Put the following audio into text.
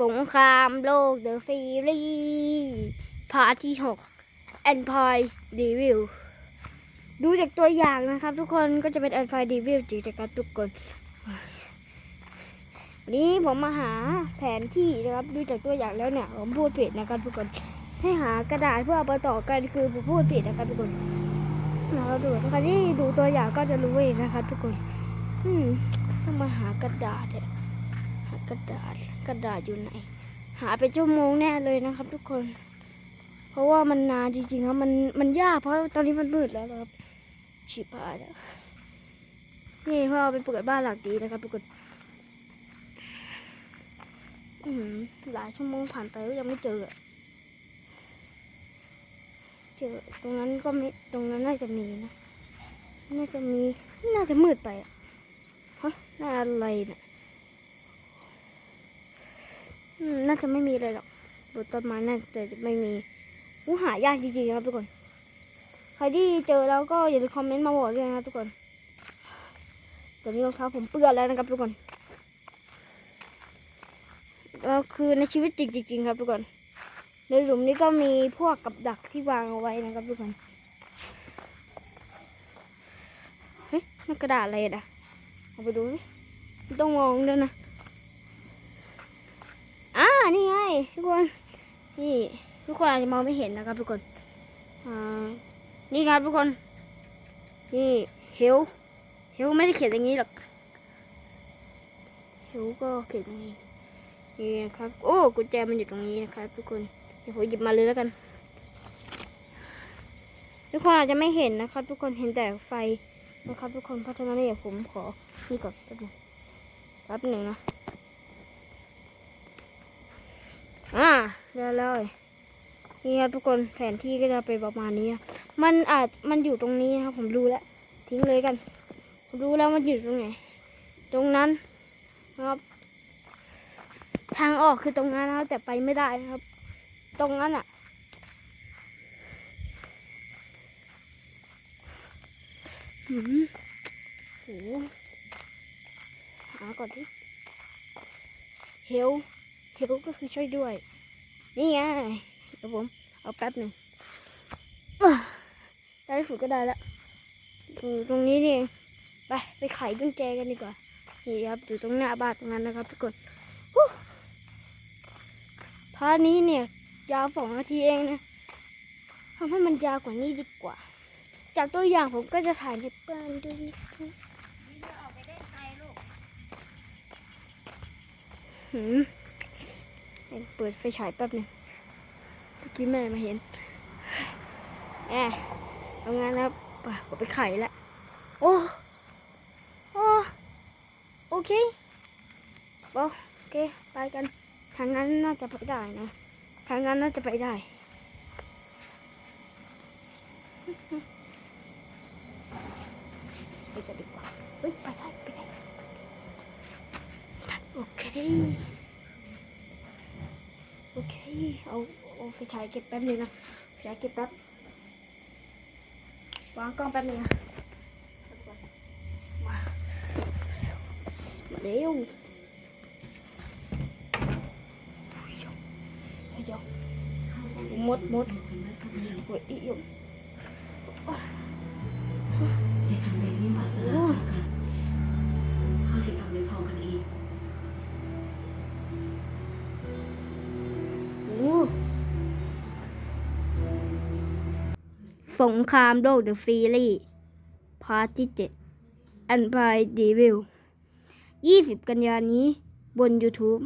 สงครามโลกเดอะซีรีส์พาร์ทที่หกแอนพอยดีวิวดูจากตัวอย่างนะครับ ทุกคนก็จะเป็นแอนพอยดีวิวจริงๆครับทุกคน วันนี้ผมมาหาแผนที่นะครับดูจากตัวอย่างแล้วเนี่ย ผมพูดผิดนะครับทุกคน ให้หากระดาษเพื่อเอาไปต่อกันคือผมพูดผิดนะครับทุกคนเราดูถ้าใครที่ดูตัวอย่างก็จะรู้เองนะครับทุกคน อืมต้องมาหากระดาษเนี่ยหากระดาษ กระดาษอยู่ไหน หาเป็นชั่วโมงแน่เลยนะครับ ทุกคน เพราะว่ามันนานจริงๆครับมันมันยากเพราะตอนนี้มันมืดแล้วครับชิบหายแล้วนี่พ่อเอาไปเปิดบ้านหลักดีนะครับทุกคนหลายชั่วโมงผ่านไปก็ยังไม่เจอ เจอตรงนั้นก็ไม่ตรงนั้นน่าจะมีนะ น่าจะมี น่าจะมืดไปอะฮะน่าอะไรเนี่ย น่าจะไม่มีเลยหรอกบนต้นไม้น่าจะไม่มีอู้หายากจริงๆครับทุกคน ใครที่เจอแล้วก็อย่าลืมคอมเมนต์มาบอกด้วยนะครับทุกคนตอนนี้รองเท้าผมเปื้อนแล้วนะครับทุกคนก็คือในชีวิตจริงๆครับทุกคน ในหลุมนี้ก็มีพวกกับดักที่วางเอาไว้นะครับทุกคน เฮ้ยนั่นกระดาษอะไรอะเอาไปดูดิต้องมองด้วยนะ อ่านี่ไงทุกคน นี่ทุกคนอาจจะมองไม่เห็นนะครับทุกคน อ่า นี่ครับทุกคน นี่เฮลเฮลไม่ได้เขียนอย่างนี้หรอกเฮลก็เขียนอย่างนี้ นี่ครับ โอ้กุญแจมันอยู่ตรงนี้นะครับ ทุกคน เดี๋ยวผมหยิบมาเลยแล้วกัน ทุกคนอาจจะไม่เห็นนะครับ ทุกคนเห็นแต่ไฟนะครับ ทุกคน เพราะฉะนั้นเนี่ยวผมขอนี่ก่อนแป๊บนึงแป๊บหนึ่งนะ อ่าเดี๋ยวเลยนี่ครับทุกคนแผนที่ก็จะเป็นประมาณนี้มันอาจมันอยู่ตรงนี้ครับ ผมรู้แล้วทิ้งเลยกันผมรู้แล้วมันอยู่ตรงไหน ตรงนั้นนะครับ ทางออกคือตรงนั้นนะครับแต่ไปไม่ได้นะครับ ตรงนั้นอะ หืมโหหาก่อนที่เฮลเฮลก็คือช่วยด้วย นี่ไงเดี๋ยวผมเอาแป๊บหนึ่งได้ฝึกก็ได้แล้วอยู่ตรงนี้นี่ไปไปไขกุญแจกันดีกว่านี่ครับอยู่ตรงหน้าบ้านตรงนั้นนะครับทุกคนฮู้พาร์ทนี้เนี่ย ยาวสองนาทีเองนะทำให้มันยาวกว่านี้ดีกว่า จากตัวอย่างผมก็จะถ่ายในบ้านดูนะครับหืม เปิดไฟฉายแป๊บหนึงเมื่อกี้แม่มาเห็นแอบเอางานนะครับไปผมไปไขแล้วโอ้โอ้โอเคบอโอเคไปกันทางนั้นน่าจะไปได้นะทางนั้นน่าจะไปได้ไปกันดีกว่าเฮ้ยไปได้ไปได้โอเค โอเค เอาเอาไฟฉายเก็บแป๊บนึงนะไฟฉายเก็บแป๊บ วางกล้องแป๊บนึงนะมามาเร็วเฮ้ยเดี๋ยวมดมดโอ้ยอีก สงครามโลกเดอะฟีรี่พาร์ทที่เจ็ดอันพายดีวิวยี่สิบกันยานี้บน YouTube